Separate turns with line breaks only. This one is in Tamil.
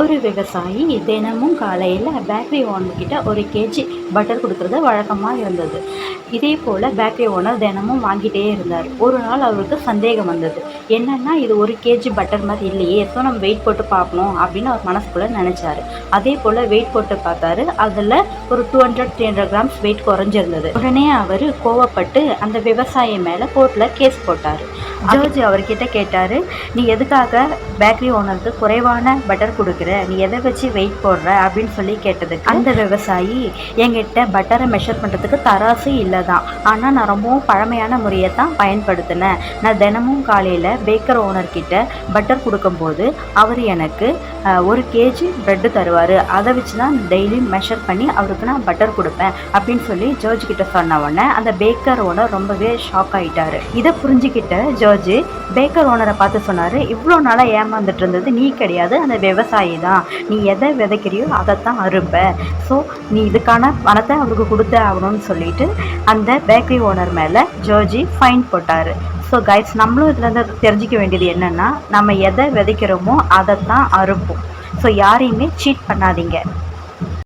ஒரு விவசாயி தினமும் காலையில் பேக்கரி ஓனர்கிட்ட ஒரு கேஜி பட்டர் கொடுக்குறது வழக்கமாக இருந்தது. இதே போல் பேக்கரி ஓனர் தினமும் வாங்கிட்டே இருந்தார். ஒரு நாள் அவருக்கு சந்தேகம் வந்தது. என்னென்னா இது ஒரு கேஜி பட்டர் மாதிரி இல்லையே ஸோ நம்ம வெயிட் போட்டு பார்க்கணும் அப்படின்னு அவர் மனசுக்குள்ளே நினச்சாரு. அதே போல் வெயிட் போட்டு பார்த்தாரு. அதில் ஒரு two hundred three hundred grams weight குறைஞ்சிருந்தது. உடனே அவர் கோவப்பட்டு அந்த விவசாயி மேலே கோர்ட்டில் கேஸ் போட்டார். ஜோஜி அவர்கிட்ட கேட்டார் நீ எதுக்காக பேக்கரி ஓனருக்கு குறைவான பட்டர் கொடுக்குற? நீ எதை வச்சு வெயிட் போடுற? அப்படின்னு சொல்லி கேட்டதுக்கு அந்த விவசாயி என்கிட்ட பட்டரை மெஷர் பண்ணுறதுக்கு தராசு இல்லை தான் ஆனால் நான் ரொம்பவும் பழமையான முறையை தான் பயன்படுத்தினேன். நான் தினமும் காலையில் பேக்கர் ஓனர்கிட்ட பட்டர் கொடுக்கும்போது அவர் எனக்கு ஒரு கேஜி ப்ரெட்டு தருவார். அதை வச்சு தான் டெய்லி மெஷர் பண்ணி அவருக்கு நான் பட்டர் கொடுப்பேன் அப்படின்னு சொல்லி ஜட்ஜ் கிட்ட சொன்ன உடனே அந்த பேக்கர் ஓனர் ரொம்பவே ஷாக் ஆயிட்டாரு. இதை புரிஞ்சுக்கிட்ட ஜட்ஜ் பேக்கர் ஓனரை பார்த்து சொன்னார் இவ்வளோ நாளாக ஏமாந்துட்டு இருந்தது நீ கிடையாது. அந்த விவசாயி தான் நீ எதை விதைக்கிறியோ அதைத்தான் அறுப்ப. ஸோ நீ இதுக்கான பணத்தை அவருக்கு கொடுத்தே ஆகணும்னு சொல்லிட்டு அந்த பேக்கரி ஓனர் மேலே ஜோர்ஜி ஃபைன் போட்டார். ஸோ கைட்ஸ் நம்மளும் இதுலேருந்து தெரிஞ்சிக்க வேண்டியது என்னென்னா நம்ம எதை விதைக்கிறோமோ அதைத்தான் அறுப்போம். ஸோ யாரையுமே சீட் பண்ணாதீங்க.